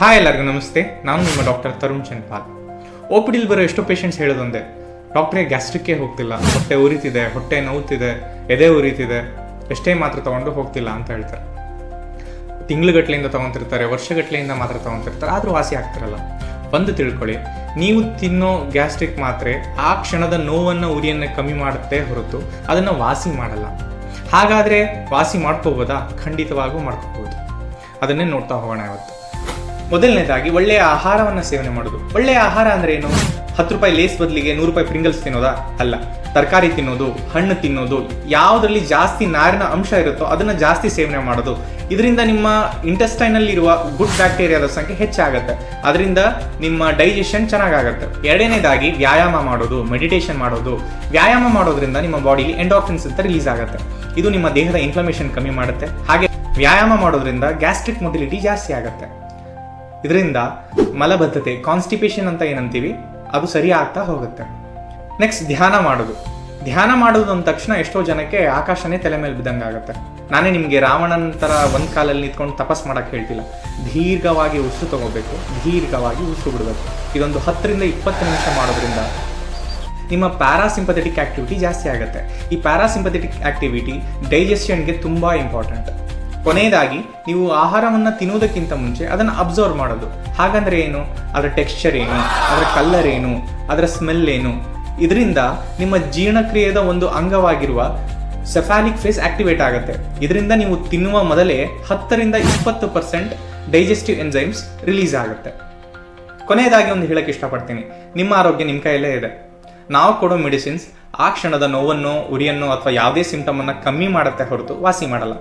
Hi ಎಲ್ಲರಿಗೂ ನಮಸ್ತೆ. ನಾನು ನಿಮ್ಮ doctor Tarun Chanpal O P ಡಿಲಿ ಬರೋ ಎಷ್ಟೋ ಪೇಷಂಟ್ಸ್ ಹೇಳೋದೊಂದೇ. ಡಾಕ್ಟ್ರೇ ಗ್ಯಾಸ್ಟ್ರಿಕ್ಕೇ ಹೋಗ್ತಿಲ್ಲ. ಹೊಟ್ಟೆ ಉರಿತಿದೆ, ಹೊಟ್ಟೆ ನೋವುತ್ತಿದೆ ಎದೆ ಉರಿತಿದೆ. ಎಷ್ಟೇ ಮಾತ್ರ ತೊಗೊಂಡು ಹೋಗ್ತಿಲ್ಲ ಅಂತ ಹೇಳ್ತಾರೆ. ತಿಂಗ್ಳುಗಟ್ಲೆಯಿಂದ ವರ್ಷ ವರ್ಷಗಟ್ಲೆಯಿಂದ ಮಾತ್ರ ತಗೊಂತಿರ್ತಾರೆ, ಆದರೂ ವಾಸಿ ಆಗ್ತಿರಲ್ಲ. ಬಂದು ತಿಳ್ಕೊಳ್ಳಿ. ನೀವು ತಿನ್ನೋ ಗ್ಯಾಸ್ಟ್ರಿಕ್ ಮಾತ್ರೆ ಆ ಕ್ಷಣದ ನೋವನ್ನು, ಉರಿಯನ್ನು ಕಮ್ಮಿ ಮಾಡುತ್ತೆ ಹೊರತು ಅದನ್ನು ವಾಸಿ ಮಾಡಲ್ಲ. ಹಾಗಾದರೆ ವಾಸಿ ಮಾಡ್ಕೋಬೋದಾ? ಖಂಡಿತವಾಗೂ ಮಾಡ್ಕೋಬೋದು. ಅದನ್ನೇ ನೋಡ್ತಾ ಹೋಗೋಣ ಇವತ್ತು. ಮೊದಲನೇದಾಗಿ ಒಳ್ಳೆಯ ಆಹಾರವನ್ನು ಸೇವನೆ ಮಾಡೋದು. ಒಳ್ಳೆಯ ಆಹಾರ ಅಂದ್ರೆ ಏನು? ಹತ್ತು ರೂಪಾಯಿ ಲೇಸ್ ಬದಲಿಗೆ ನೂರು ರೂಪಾಯಿ ಪ್ರಿಂಗಲ್ಸ್ ತಿನ್ನೋದಾ? ಅಲ್ಲ. ತರಕಾರಿ ತಿನ್ನೋದು, ಹಣ್ಣು ತಿನ್ನೋದು, ಯಾವುದರಲ್ಲಿ ಜಾಸ್ತಿ ನಾರಿನ ಅಂಶ ಇರುತ್ತೋ ಅದನ್ನು ಜಾಸ್ತಿ ಸೇವನೆ ಮಾಡೋದು. ಇದರಿಂದ ನಿಮ್ಮ ಇಂಟೆಸ್ಟೈನಲ್ಲಿ ಇರುವ ಗುಡ್ ಬ್ಯಾಕ್ಟೀರಿಯಾದ ಸಂಖ್ಯೆ ಹೆಚ್ಚಾಗುತ್ತೆ. ಅದರಿಂದ ನಿಮ್ಮ ಡೈಜೆಷನ್ ಚೆನ್ನಾಗಾಗುತ್ತೆ. ಎರಡನೇದಾಗಿ ವ್ಯಾಯಾಮ ಮಾಡೋದು ಮೆಡಿಟೇಷನ್ ಮಾಡೋದು. ವ್ಯಾಯಾಮ ಮಾಡೋದ್ರಿಂದ ನಿಮ್ಮ ಬಾಡಿಲಿ ಎಂಡಾರ್ಫಿನ್ಸ್ ಅಂತ ರಿಲೀಸ್ ಆಗುತ್ತೆ. ಇದು ನಿಮ್ಮ ದೇಹದ ಇನ್ಫ್ಲಮೇಷನ್ ಕಮ್ಮಿ ಮಾಡುತ್ತೆ. ಹಾಗೆ ವ್ಯಾಯಾಮ ಮಾಡೋದ್ರಿಂದ ಗ್ಯಾಸ್ಟ್ರಿಕ್ ಮೊಬಿಲಿಟಿ ಜಾಸ್ತಿ ಆಗುತ್ತೆ. ಇದರಿಂದ ಮಲಬದ್ಧತೆ ಕಾನ್ಸ್ಟಿಪೇಷನ್ ಅಂತ ಏನಂತೀವಿ, ಅದು ಸರಿ ಆಗ್ತಾ ಹೋಗುತ್ತೆ. ನೆಕ್ಸ್ಟ್ ಧ್ಯಾನ ಮಾಡೋದು. ಧ್ಯಾನ ಮಾಡೋದು ಅಂದ ತಕ್ಷಣ ಎಷ್ಟೋ ಜನಕ್ಕೆ ಆಕಾಶನೇ ತಲೆ ಮೇಲೆ ಬಿದ್ದಂಗೆ ಆಗುತ್ತೆ. ನಾನೇ ನಿಮಗೆ ರಾವಣನ ಥರ ಒಂದು ಕಾಲಲ್ಲಿ ನಿಂತ್ಕೊಂಡು ತಪಸ್ ಮಾಡೋಕ್ಕೆ ಹೇಳ್ತಿಲ್ಲ. ದೀರ್ಘವಾಗಿ ಉಸಿರು ತಗೋಬೇಕು, ದೀರ್ಘವಾಗಿ ಉಸಿರು ಬಿಡಬೇಕು. ಇದೊಂದು ಹತ್ತರಿಂದ ಇಪ್ಪತ್ತು ನಿಮಿಷ ಮಾಡೋದ್ರಿಂದ ನಿಮ್ಮ ಪ್ಯಾರಾಸಿಂಪಥೆಟಿಕ್ ಆಕ್ಟಿವಿಟಿ ಜಾಸ್ತಿ ಆಗುತ್ತೆ. ಈ ಪ್ಯಾರಾಸಿಂಪಥೆಟಿಕ್ ಆಕ್ಟಿವಿಟಿ ಡೈಜೆಷನ್ಗೆ ತುಂಬ ಇಂಪಾರ್ಟೆಂಟ್ ಕೊನೆಯದಾಗಿ, ನೀವು ಆಹಾರವನ್ನು ತಿನ್ನುವುದಕ್ಕಿಂತ ಮುಂಚೆ ಅದನ್ನು ಅಬ್ಸರ್ವ್ ಮಾಡೋದು. ಹಾಗಂದ್ರೆ ಏನು? ಅದರ ಟೆಕ್ಸ್ಚರ್ ಏನು? ಅದರ ಕಲ್ಲರ್ ಏನು? ಅದರ ಸ್ಮೆಲ್ ಏನು? ಇದರಿಂದ ನಿಮ್ಮ ಜೀರ್ಣಕ್ರಿಯೆದ ಒಂದು ಅಂಗವಾಗಿರುವ ಸೆಫಾಲಿಕ್ ಫೇಸ್ ಆಕ್ಟಿವೇಟ್ ಆಗುತ್ತೆ. ಇದರಿಂದ ನೀವು ತಿನ್ನುವ ಮೊದಲೇ ಹತ್ತರಿಂದ ಇಪ್ಪತ್ತು ಪರ್ಸೆಂಟ್ ಡೈಜೆಸ್ಟಿವ್ ಎನ್ಸೈಮ್ಸ್ ರಿಲೀಸ್ ಆಗುತ್ತೆ. ಕೊನೆಯದಾಗಿ ಒಂದು ಹೇಳಕ್ಕೆ ಇಷ್ಟಪಡ್ತೀನಿ. ನಿಮ್ಮ ಆರೋಗ್ಯ ನಿಮ್ಮ ಕೈಯಲ್ಲೇ ಇದೆ. ನಾವು ಕೊಡೋ ಮೆಡಿಸಿನ್ಸ್ ಆ ಕ್ಷಣದ ನೋವನ್ನು, ಉರಿಯನ್ನು ಅಥವಾ ಯಾವುದೇ ಸಿಂಟಮನ್ನು ಕಮ್ಮಿ ಮಾಡುತ್ತೆ ಹೊರತು ವಾಸಿ ಮಾಡಲ್ಲ.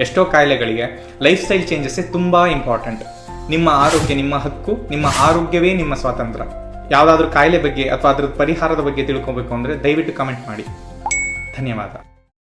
ಎಷ್ಟೋ ಕಾಯಿಲೆಗಳಿಗೆ ಲೈಫ್ ಸ್ಟೈಲ್ ಚೇಂಜಸ್ಸೇ ತುಂಬ ಇಂಪಾರ್ಟೆಂಟ್ ನಿಮ್ಮ ಆರೋಗ್ಯ, ನಿಮ್ಮ ಹಕ್ಕು, ನಿಮ್ಮ ಆರೋಗ್ಯವೇ ನಿಮ್ಮ ಸ್ವಾತಂತ್ರ್ಯ. ಯಾವುದಾದ್ರೂ ಕಾಯಿಲೆ ಬಗ್ಗೆ ಅಥವಾ ಅದರ ಪರಿಹಾರದ ಬಗ್ಗೆ ತಿಳ್ಕೊಬೇಕು ಅಂದರೆ ದಯವಿಟ್ಟು ಕಮೆಂಟ್ ಮಾಡಿ. ಧನ್ಯವಾದ.